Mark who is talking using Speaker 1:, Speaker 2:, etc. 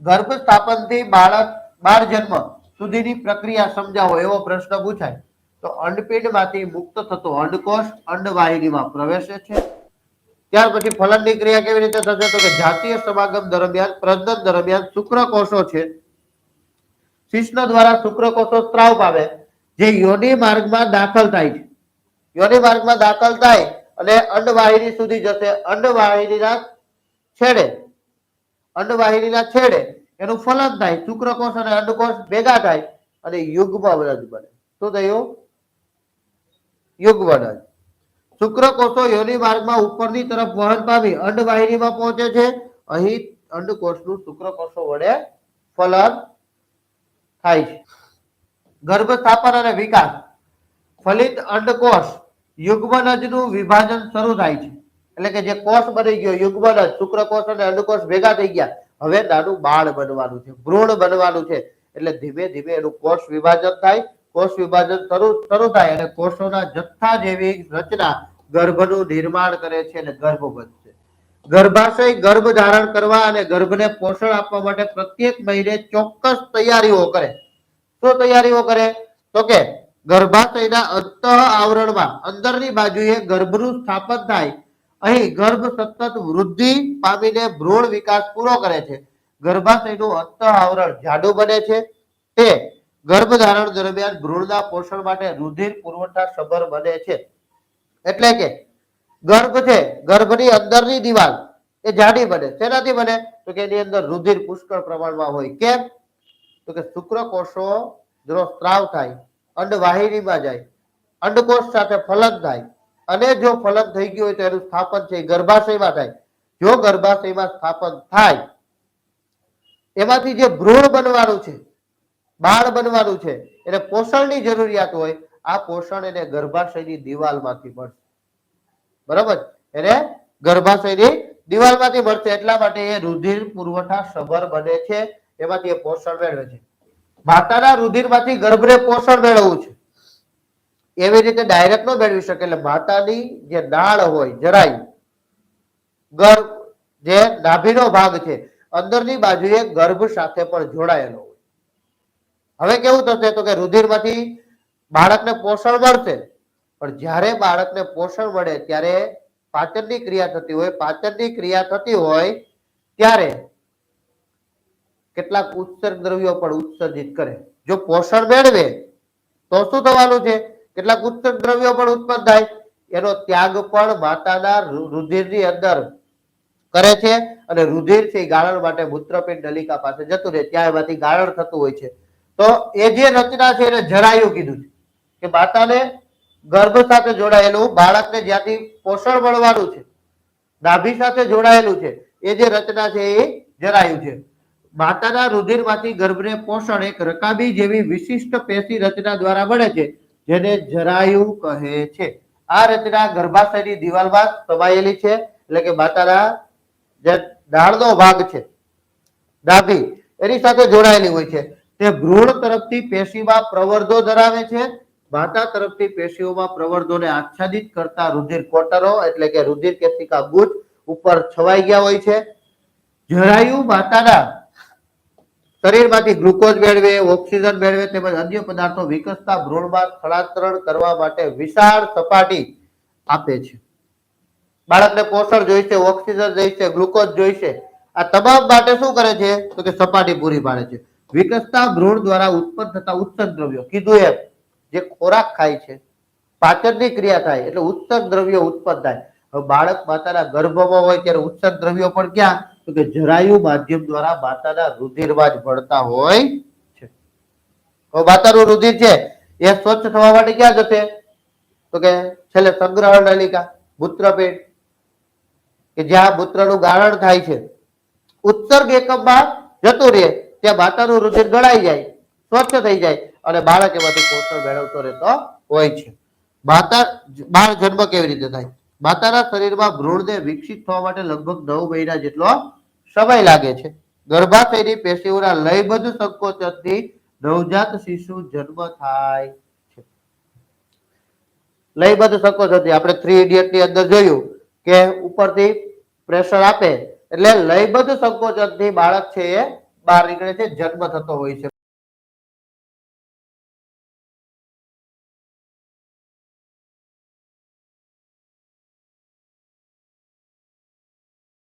Speaker 1: ગર્ભ સ્થાપનથી બાળક બાળ જન્મ સુધીની પ્રક્રિયા સમજાવો એવો પ્રશ્ન પૂછાય. તો અંડપીંડમાંથી મુક્ત થતો અંડકોષ અંડવાહિનીમાં પ્રવેશે છે. ત્યાર પછી ફલનની ક્રિયા કેવી રીતે થશે? તો કે જાતીય સમાગમ દરમિયાન, પ્રજનન દરમિયાન શુક્રકોષો છે. શિશ્ન દ્વારા શુક્રકોષો સ્ત્રાવ પામે, જે યોની માર્ગમાં દાખલ થાય છે. યોનિ માર્ગમાં દાખલ થાય અને અંડવાહિની સુધી જશે. અંડવાહિનીના છેડે અંડવાહિનીના છેડે એનું ફલન થાય, શુક્રકોષ અને અંડકોષ ભેગા થાય અને યુગ્મ અવરજ બને. શું થયું? યુગ્મ અવરજ શુક્રકોષો યોનિ માર્ગમાં ઉપરની તરફ વહન પામી અંડવાહિનીમાં પહોંચે છે. અહીં અંડકોષનું શુક્રકોષો વડે ફલન થાય છે. ગર્ભ સ્થાપન અને વિકાસ. ફલિત અંડકોષ યુગ્મનજનું વિભાજન શરૂ થાય છે. એટલે કે જે કોષ બની ગયો યુગ્મન શુક્રકોષ અને અંડકોષ ભેગા થઈ ગયા. હવે નાનું બાળ બનવાનું છે, ભ્રૂણ બનવાનું છે. એટલે ધીમે ધીમે એનું કોષ વિભાજન થાય, કોષ વિભાજન શરૂ થાય અને કોષોના જથ્થા જેવી રચના ગર્ભનું નિર્માણ કરે છે અને ગર્ભ બનશે ગર્ભાશય ગર્ભ ધારણ કરવા અને ગર્ભને પોષણ આપવા માટે પ્રત્યેક મહિને ચોક્કસ તૈયારીઓ કરે. શું તૈયારીઓ કરે? તો કે ગર્ભાશયના અંતઃ આવરણમાં અંદરની બાજુએ ગર્ભનું સ્થાપન થાય અહીં ગર્ભ સતત વૃદ્ધિ પામીને ભ્રૂણ વિકાસ પૂરો કરે છે. ગર્ભાશયનું અંતઃ આવરણ જાડું બને છે. તે ગર્ભધારણ દરમિયાન ભ્રૂણના પોષણ માટે રુધિર પુરવઠા સભર બને છે. એટલે કે ગર્ભ છે, ગર્ભની અંદરની દિવાલ એ જાડી બને. શેનાથી બને? તો કે એની અંદર રુધિર પુષ્કળ પ્રમાણમાં હોય. કેમ? તો કે શુક્રકોષો જો સ્ત્રાવ થાય, અંડવાહિનીમાં જાય, અંડકોષ સાથે ફલન થાય અને જો ફલન થઈ ગયું હોય તો એનું સ્થાપન છે, ગર્ભાશયમાં થાય. જો ગર્ભાશયમાં સ્થાપન થાય, એમાંથી જે ભ્રૂણ બનવાનું છે, બાળ બનવાનું છે, એને પોષણની જરૂરિયાત હોય, આ પોષણ એને ગર્ભાશયની દિવાલમાંથી મળશે. બરાબર? એને ગર્ભાશયની દિવાલમાંથી મળશે. એટલા માટે એ રુધિર પુરવઠા સભર બને છે. એમાંથી એ પોષણ મેળવે છે. માતાના રુધિરમાંથી ગર્ભને પોષણ મેળવવું છે. એવી રીતે ડાયરેક્ટ ન મેળવી શકે એટલે માતાની જે નાળ હોય, જરાય, ગર્ભ જે નાભીનો ભાગ છે, અંદરની બાજુએ ગર્ભ સાથે પણ જોડાયેલો હોય. હવે કેવું થશે તો કે રુધિરમાંથી બાળકને પોષણ મળશે. પણ જ્યારે બાળકને પોષણ મળે, ત્યારે પાચનની ક્રિયા થતી હોય, પાચનની ક્રિયા થતી હોય, ત્યારે કેટલાક ઉત્સર્ગ દ્રવ્યો પણ ઉત્સર્જિત કરે. જો પોષણ મેળવે, તો શું થવાનું છે? કેટલાક ઉત્સર્ગ દ્રવ્યો પણ ઉત્પન્ન થાય. એનો ત્યાગ પણ માતાના રુધિરની અંદર કરે છે અને રુધિર છે ગાળણ માટે મૂત્રપિંડ નલિકા પાસે જતું રહે. ત્યાં એમાંથી ગાળણ થતું હોય છે. તો એ જે રચના છે એને જરાયું કીધું છે કે માતાને ગર્ભ સાથે જોડાયેલું બાળકને જ્યાંથી પોષણ મળવાનું છે, નાભી સાથે જોડાયેલું છે, એ જે રચના છે એ જરાયું છે. માતાના રુધિરમાંથી ગર્ભને પોષણ એક રકાબી જેવી વિશિષ્ટ પેશી રચના દ્વારા મળે છે. જેને જરાયુ કહે છે. આ રચના ગર્ભાશયની દિવાલમાં સમાયેલી છે, એટલે કે માતાના જે દાળનો ભાગ છે ડાભી એની સાથે જોડાયેલી હોય છે. તે ભ્રૂણ તરફથી પેશીમાં પ્રવર્ધો ધરાવે છે. માતા તરફથી પેશીઓમાં પ્રવર્ધોને આચ્છાદિત કરતા રુધિર કોટરો, એટલે કે રુધિર કેશિકા ગુચ્છ ઉપર છવાઈ ગયા હોય છે. જરાયુ માતાના શરીરમાંથી ગ્લુકોઝ મેળવે, ઓક્સિજન મેળવે તેમજ અન્ય પદાર્થો વિકસતા ભ્રૂણમાં સ્થળાંતરણ કરવા માટે વિશાળ સપાટી આપે છે. બાળકને પોષણ જોઈશે, ઓક્સિજન જોઈશે, ગ્લુકોઝ જોઈશે. આ તમામ માટે શું કરે છે? તો કે સપાટી પૂરી પાડે છે. વિકસતા ભ્રૂણ દ્વારા ઉત્પન્ન થતા ઉત્સર્ગ દ્રવ્યો, કીધું એમ, જે ખોરાક ખાય છે. પાચનની ક્રિયા થાય, એટલે ઉત્સર્ગ દ્રવ્યો ઉત્પન્ન થાય. હવે બાળક માતાના ગર્ભમાં હોય ત્યારે ઉત્સર્ગ દ્રવ્યો પણ ક્યાં? તો કે જરાયુ માધ્યમ દ્વારા માતાના રુધિરમાં જ ભળતા હોય છે. તો માતાનું રુધિર છે, એ સ્વચ્છ થવા માટે ક્યાં જશે? તો કે છેલ્લે સંગ્રહ નલિકા મૂત્રપેટ કે જ્યાં મૂત્રનું ગારણ થાય છે. ઉત્સર્ગ એકમમાં જતું રહે, ત્યાં માતાનું રુધિર ગળાઈ જાય, સ્વચ્છ થઈ જાય, અને બાળક એમાંથી પોષણ મેળવતો રહેતો હોય છે. માતા, બાળ જન્મ કેવી રીતે થાય? માતાના શરીરમાં ભ્રૂણને વિકસિત થવા માટે લગભગ નવ મહિના જેટલો સમય લાગે છે. ગર્ભાશયની પેશીઓના લયબદ્ધ સંકોચનથી નવજાત શિશુ જન્મ થાય છે. લયબદ્ધ સંકોચનથી આપણે થ્રી ઇડિયટની અંદર જોયું કે ઉપરથી પ્રેશર આપે એટલે લયબદ્ધ સંકોચનથી બાળક છે એ બહાર નીકળે છે, જન્મ થતો હોય છે.